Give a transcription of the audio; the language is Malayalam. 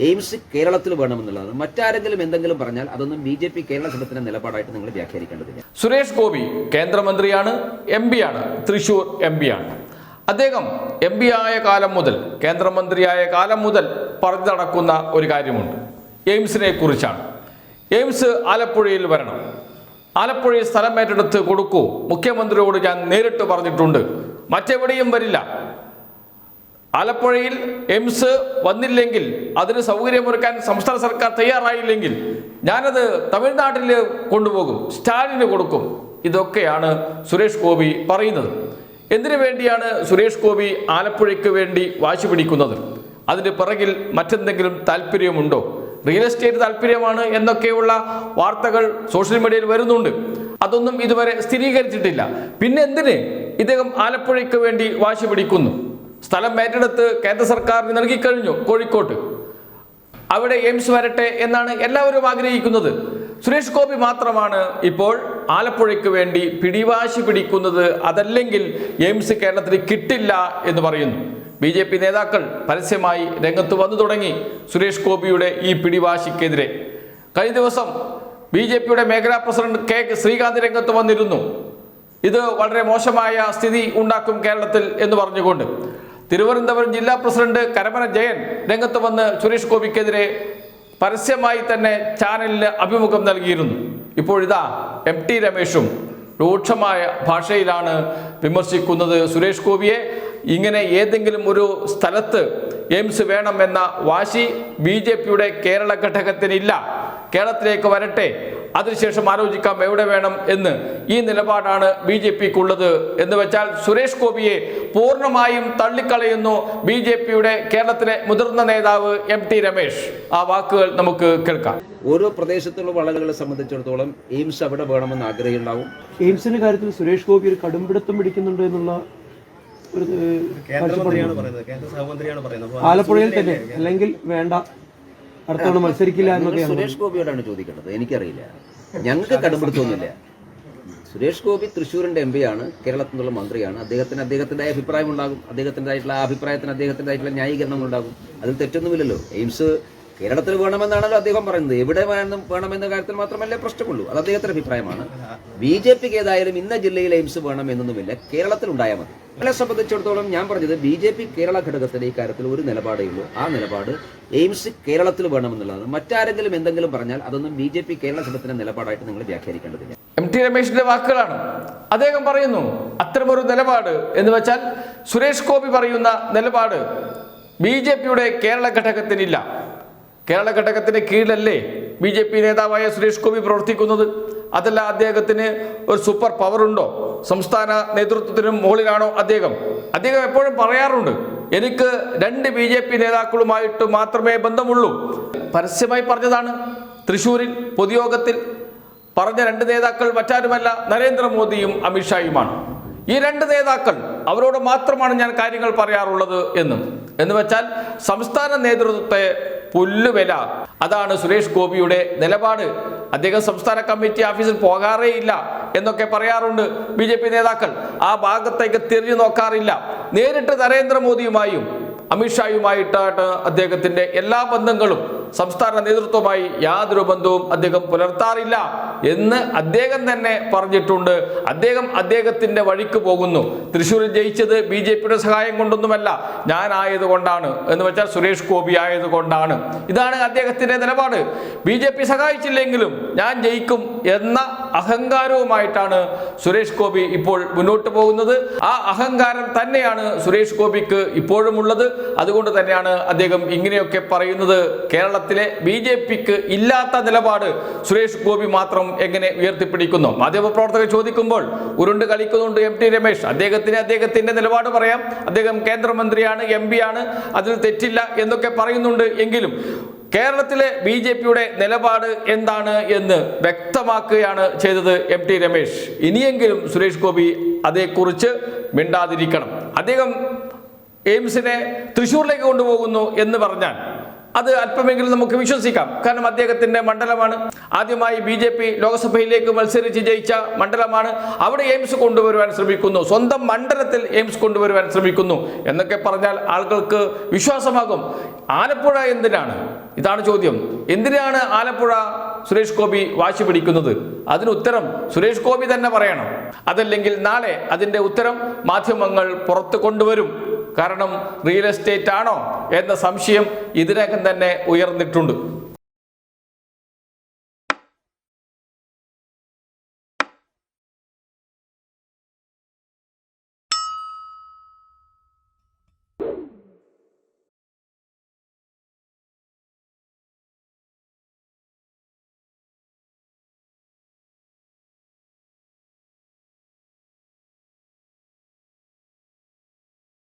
എയിംസ് കേരളത്തിൽ വേണമെന്നുള്ളതാണ് മറ്റാരെങ്കിലും എന്തെങ്കിലും പറഞ്ഞാൽ അതൊന്നും ബി ജെ പി കേരള സംഘത്തിന്റെ നിലപാടായിട്ട് നിങ്ങൾ വ്യാഖ്യാനിക്കേണ്ടതില്ല. സുരേഷ് ഗോപി കേന്ദ്രമന്ത്രിയാണ് എം ആണ് തൃശൂർ എം ആണ്. അദ്ദേഹം എം പി ആയ കാലം മുതൽ കേന്ദ്രമന്ത്രിയായ കാലം മുതൽ പറഞ്ഞു നടക്കുന്ന ഒരു കാര്യമുണ്ട്. എയിംസിനെ കുറിച്ചാണ്. എയിംസ് ആലപ്പുഴയിൽ വരണം. ആലപ്പുഴയിൽ സ്ഥലം ഏറ്റെടുത്ത് കൊടുക്കൂ. മുഖ്യമന്ത്രിയോട് ഞാൻ നേരിട്ട് പറഞ്ഞിട്ടുണ്ട്. മറ്റെവിടെയും വരില്ല. ആലപ്പുഴയിൽ എയിംസ് വന്നില്ലെങ്കിൽ അതിന് സൗകര്യമൊരുക്കാൻ സംസ്ഥാന സർക്കാർ തയ്യാറായില്ലെങ്കിൽ ഞാനത് തമിഴ്നാട്ടിൽ കൊണ്ടുപോകും സ്റ്റാലിന് കൊടുക്കും. ഇതൊക്കെയാണ് സുരേഷ് ഗോപി പറയുന്നത്. എന്തിനു വേണ്ടിയാണ് സുരേഷ് ഗോപി ആലപ്പുഴയ്ക്ക് വേണ്ടി വാശി പിടിക്കുന്നത്? അതിന് പിറകിൽ മറ്റെന്തെങ്കിലും താല്പര്യമുണ്ടോ? റിയൽ എസ്റ്റേറ്റ് താല്പര്യമാണ് എന്നൊക്കെയുള്ള വാർത്തകൾ സോഷ്യൽ മീഡിയയിൽ വരുന്നുണ്ട്. അതൊന്നും ഇതുവരെ സ്ഥിരീകരിച്ചിട്ടില്ല. പിന്നെ എന്തിന് ഇദ്ദേഹം ആലപ്പുഴയ്ക്ക് വേണ്ടി വാശി പിടിക്കുന്നു? സ്ഥലം ഏറ്റെടുത്ത് കേന്ദ്ര സർക്കാരിന് നൽകിക്കഴിഞ്ഞു കോഴിക്കോട്ട്. അവിടെ എയിംസ് വരട്ടെ എന്നാണ് എല്ലാവരും ആഗ്രഹിക്കുന്നത്. സുരേഷ് ഗോപി മാത്രമാണ് ഇപ്പോൾ ആലപ്പുഴയ്ക്ക് വേണ്ടി പിടിവാശി പിടിക്കുന്നത്. അതല്ലെങ്കിൽ എയിംസ് കേരളത്തിന് കിട്ടില്ല എന്ന് പറയുന്നു. ബി ജെ പി നേതാക്കൾ പരസ്യമായി രംഗത്ത് വന്നു തുടങ്ങി സുരേഷ് ഗോപിയുടെ ഈ പിടിവാശിക്കെതിരെ. കഴിഞ്ഞ ദിവസം ബി ജെ പിയുടെ മേഖലാ പ്രസിഡന്റ് കെ ശ്രീകാന്ത് രംഗത്ത് വന്നിരുന്നു. ഇത് വളരെ മോശമായ സ്ഥിതി ഉണ്ടാക്കും കേരളത്തിൽ എന്ന് പറഞ്ഞുകൊണ്ട്. തിരുവനന്തപുരം ജില്ലാ പ്രസിഡന്റ് കരമന ജയൻ രംഗത്ത് വന്ന് സുരേഷ് ഗോപിക്കെതിരെ പരസ്യമായി തന്നെ ചാനലിന് അഭിമുഖം നൽകിയിരുന്നു. ഇപ്പോഴിതാ എം ടി രമേശും രൂക്ഷമായ ഭാഷയിലാണ് വിമർശിക്കുന്നത് സുരേഷ് ഗോപിയെ. ഇങ്ങനെ ഏതെങ്കിലും ഒരു സ്ഥലത്ത് എയിംസ് വേണമെന്ന വാശി ബി ജെ പിയുടെ കേരള ഘടകത്തിനില്ല. കേരളത്തിലേക്ക് വരട്ടെ. അതിനുശേഷം ആലോചിക്കാം എവിടെ വേണം എന്ന്. ഈ നിലപാടാണ് ബി ജെ പിക്കുള്ളത് എന്ന് വെച്ചാൽ സുരേഷ് ഗോപിയെ പൂർണമായും തള്ളിക്കളയുന്നു ബി ജെ പിയുടെ കേരളത്തിലെ മുതിർന്ന നേതാവ് എം ടി രമേശ്. ആ വാക്കുകൾ നമുക്ക് കേൾക്കാം. ഓരോ പ്രദേശത്തുള്ള വളകളെ സംബന്ധിച്ചിടത്തോളം എയിംസ് അവിടെ വേണമെന്ന് ആഗ്രഹമുണ്ടാവും. എയിംസിന്റെ കാര്യത്തിൽ സുരേഷ് ഗോപി ഒരു കടുംപിടുത്തം പിടിക്കുന്നുണ്ട് എന്നുള്ള ഒരു കേന്ദ്രമന്ത്രിയാണ് പറയുന്നത്. കേന്ദ്ര സഹമന്ത്രിയാണ് പറയുന്നത്. ആലപ്പുഴയിൽ തന്നെ. അല്ലെങ്കിൽ വേണ്ട. അടുത്ത മത്സരിക്കില്ല എന്നൊക്കെയാണ് സുരേഷ് ഗോപിയോടാണ് ചോദിക്കേണ്ടത്. എനിക്കറിയില്ല. ഞങ്ങൾക്ക് കടുംപിടുത്തമൊന്നുമില്ല. സുരേഷ് ഗോപി തൃശ്ശൂരിന്റെ എം ആണ് കേരളത്തിൽ നിന്നുള്ള മന്ത്രിയാണ്. അദ്ദേഹത്തിന് അദ്ദേഹത്തിന്റെ അഭിപ്രായം ഉണ്ടാകും. അദ്ദേഹത്തിന്റെതായിട്ടുള്ള ആ അഭിപ്രായത്തിന് അദ്ദേഹത്തിന്റെതായിട്ടുള്ള ന്യായീകരണങ്ങൾ ഉണ്ടാകും. അതിൽ തെറ്റൊന്നുമില്ലല്ലോ. എയിംസ് കേരളത്തിൽ വേണമെന്നാണല്ലോ അദ്ദേഹം പറയുന്നത്. എവിടെ വേണം വേണമെന്ന കാര്യത്തിൽ മാത്രമല്ലേ പ്രശ്നമുള്ളൂ. അത് അദ്ദേഹത്തിന്റെ അഭിപ്രായമാണ്. ബി ജെ പിക്ക് ഏതായാലും ഇന്ന ജില്ലയിൽ എയിംസ് വേണം എന്നൊന്നുമില്ല കേരളത്തിൽ ഉണ്ടായാൽ മതി. എന്നെ സംബന്ധിച്ചിടത്തോളം ഞാൻ പറഞ്ഞത് ബി ജെ പി കേരള ഘടകത്തിന്റെ ഈ കാര്യത്തിൽ ഒരു നിലപാടേ ഉള്ളൂ. ആ നിലപാട് എയിംസ് കേരളത്തിൽ വേണമെന്നുള്ളതാണ്. മറ്റാരെങ്കിലും എന്തെങ്കിലും പറഞ്ഞാൽ അതൊന്നും ബി ജെ പി കേരള ഘടകത്തിന്റെ നിലപാടായിട്ട് നിങ്ങൾ വ്യാഖ്യാനിക്കേണ്ടതില്ല. എം ടി രമേശിന്റെ വാക്കുകളാണ്. അദ്ദേഹം പറയുന്നു അത്തരമൊരു നിലപാട് എന്ന് വെച്ചാൽ സുരേഷ് ഗോപി പറയുന്ന നിലപാട് ബി ജെ പിയുടെ കേരള ഘടകത്തിനില്ല. കേരള ഘടകത്തിന് കീഴിലല്ലേ ബി ജെ പി നേതാവായ സുരേഷ് ഗോപി പ്രവർത്തിക്കുന്നത്? അതല്ല അദ്ദേഹത്തിന് ഒരു സൂപ്പർ പവർ ഉണ്ടോ? സംസ്ഥാന നേതൃത്വത്തിനും മുകളിലാണോ അദ്ദേഹം? അദ്ദേഹം എപ്പോഴും പറയാറുണ്ട് എനിക്ക് രണ്ട് ബി ജെ പി നേതാക്കളുമായിട്ട് മാത്രമേ ബന്ധമുള്ളൂ. പരസ്യമായി പറഞ്ഞതാണ് തൃശ്ശൂരിൽ പൊതുയോഗത്തിൽ പറഞ്ഞ രണ്ട് നേതാക്കൾ മറ്റാരുമല്ല നരേന്ദ്രമോദിയും അമിത്ഷായുമാണ്. ഈ രണ്ട് നേതാക്കൾ അവരോട് മാത്രമാണ് ഞാൻ കാര്യങ്ങൾ പറയാറുള്ളത് എന്നും. എന്ന് വെച്ചാൽ സംസ്ഥാന നേതൃത്വത്തെ പുല്ലുവില. അതാണ് സുരേഷ് ഗോപിയുടെ നിലപാട്. അദ്ദേഹം സംസ്ഥാന കമ്മിറ്റി ഓഫീസിൽ പോകാറേ ഇല്ല എന്നൊക്കെ പറയാറുണ്ട് ബി ജെ പി നേതാക്കൾ. ആ ഭാഗത്തേക്ക് തിരിഞ്ഞു നോക്കാറില്ല. നേരിട്ട് നരേന്ദ്രമോദിയുമായും അമിത്ഷായുമായിട്ടാണ് അദ്ദേഹത്തിന്റെ എല്ലാ ബന്ധങ്ങളും. സംസ്ഥാന നേതൃത്വമായി യാതൊരു ബന്ധവും അദ്ദേഹം പുലർത്താറില്ല എന്ന് അദ്ദേഹം തന്നെ പറഞ്ഞിട്ടുണ്ട്. അദ്ദേഹം അദ്ദേഹത്തിന്റെ വഴിക്ക് പോകുന്നു. തൃശ്ശൂരിൽ ജയിച്ചത് ബി ജെ പിയുടെ സഹായം കൊണ്ടൊന്നുമല്ല. ഞാനായതുകൊണ്ടാണ് എന്ന് വെച്ചാൽ സുരേഷ് ഗോപി ആയതുകൊണ്ടാണ്. ഇതാണ് അദ്ദേഹത്തിന്റെ നിലപാട്. ബി ജെ പി സഹായിച്ചില്ലെങ്കിലും ഞാൻ ജയിക്കും എന്ന അഹങ്കാരവുമായിട്ടാണ് സുരേഷ് ഗോപി ഇപ്പോൾ മുന്നോട്ട് പോകുന്നത്. ആ അഹങ്കാരം തന്നെയാണ് സുരേഷ് ഗോപിക്ക് ഇപ്പോഴും ഉള്ളത് അതുകൊണ്ട് തന്നെയാണ് അദ്ദേഹം ഇങ്ങനെയൊക്കെ പറയുന്നത്. കേരളത്തിലെ ബി ജെ പിക്ക് ഇല്ലാത്ത നിലപാട് സുരേഷ് ഗോപി മാത്രം എങ്ങനെ ഉയർത്തിപ്പിടിക്കുന്നു? മാധ്യമ മാധ്യമപ്രവർത്തകർ ചോദിക്കുമ്പോൾ ഉരുണ്ട് കളിക്കുന്നുണ്ട് എം ടി രമേശ്. അദ്ദേഹത്തിന് അദ്ദേഹത്തിന്റെ നിലപാട് പറയാം. അദ്ദേഹം കേന്ദ്രമന്ത്രിയാണ് എം ആണ്. അതിൽ തെറ്റില്ല എന്നൊക്കെ പറയുന്നുണ്ട് എങ്കിലും കേരളത്തിലെ ബി ജെ പിയുടെ നിലപാട് എന്താണ് എന്ന് വ്യക്തമാക്കുകയാണ് ചെയ്തത് എം ടി രമേശ്. ഇനിയെങ്കിലും സുരേഷ് ഗോപി അതേക്കുറിച്ച് മിണ്ടാതിരിക്കണം. അദ്ദേഹം എയിംസിനെ തൃശ്ശൂരിലേക്ക് കൊണ്ടുപോകുന്നു എന്ന് പറഞ്ഞാൽ അത് അല്പമെങ്കിലും നമുക്ക് വിശ്വസിക്കാം. കാരണം അദ്ദേഹത്തിന്റെ മണ്ഡലമാണ്. ആദ്യമായി ബി ജെ പി ലോക്സഭയിലേക്ക് മത്സരിച്ച് ജയിച്ച മണ്ഡലമാണ്. അവിടെ എയിംസ് കൊണ്ടുവരുവാൻ ശ്രമിക്കുന്നു. സ്വന്തം മണ്ഡലത്തിൽ എയിംസ് കൊണ്ടുവരുവാൻ ശ്രമിക്കുന്നു. എന്നൊക്കെ പറഞ്ഞാൽ ആളുകൾക്ക് വിശ്വാസമാകും. ആലപ്പുഴ എന്തിനാണ്? ഇതാണ് ചോദ്യം. എന്തിനാണ് ആലപ്പുഴ സുരേഷ് ഗോപി വാശി പിടിക്കുന്നത്? അതിന് ഉത്തരം സുരേഷ് ഗോപി തന്നെ പറയണം. അതല്ലെങ്കിൽ നാളെ അതിന്റെ ഉത്തരം മാധ്യമങ്ങൾ പുറത്തു കൊണ്ടുവരും. കാരണം റിയൽ എസ്റ്റേറ്റ് ആണോ എന്ന സംശയം ഇതിനകം തന്നെ ഉയർന്നിട്ടുണ്ട്.